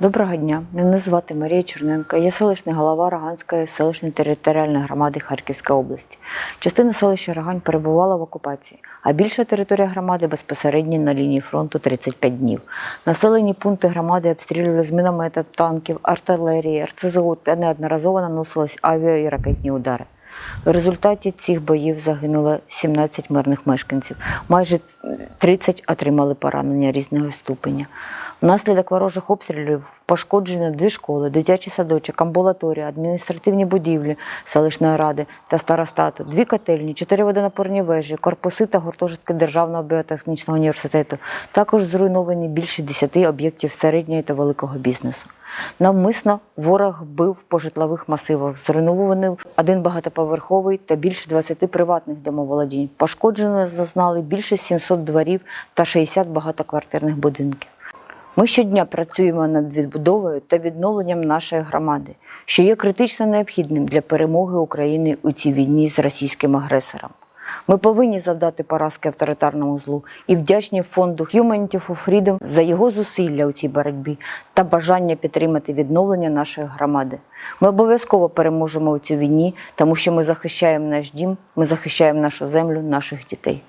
Доброго дня, мене звати Марія Черненко. Я селищний голова Роганської селищної територіальної громади Харківської області. Частина селища Рогань перебувала в окупації, а більша територія громади безпосередньо на лінії фронту 35 днів. Населені пункти громади обстрілювали з мінометів, танків, артилерії, РЦЗО та неодноразово наносились авіа і ракетні удари. В результаті цих боїв загинуло 17 мирних мешканців, майже 30 отримали поранення різного ступеня. Внаслідок ворожих обстрілів пошкоджено дві школи, дитячий садочок, амбулаторія, адміністративні будівлі селищної ради та старостату, дві котельні, чотири водонапорні вежі, корпуси та гуртожитки Державного біотехнічного університету. Також зруйновані більше 10 об'єктів середнього та великого бізнесу. Навмисно ворог бив по житлових масивах, зруйнований один багатоповерховий та більше 20 приватних домоволодінь. Пошкоджено зазнали більше 700 дворів та 60 багатоквартирних будинків. Ми щодня працюємо над відбудовою та відновленням нашої громади, що є критично необхідним для перемоги України у цій війні з російським агресором. Ми повинні завдати поразки авторитарному злу і вдячні фонду Humanity for Freedom за його зусилля у цій боротьбі та бажання підтримати відновлення нашої громади. Ми обов'язково переможемо у цій війні, тому що ми захищаємо наш дім, ми захищаємо нашу землю, наших дітей.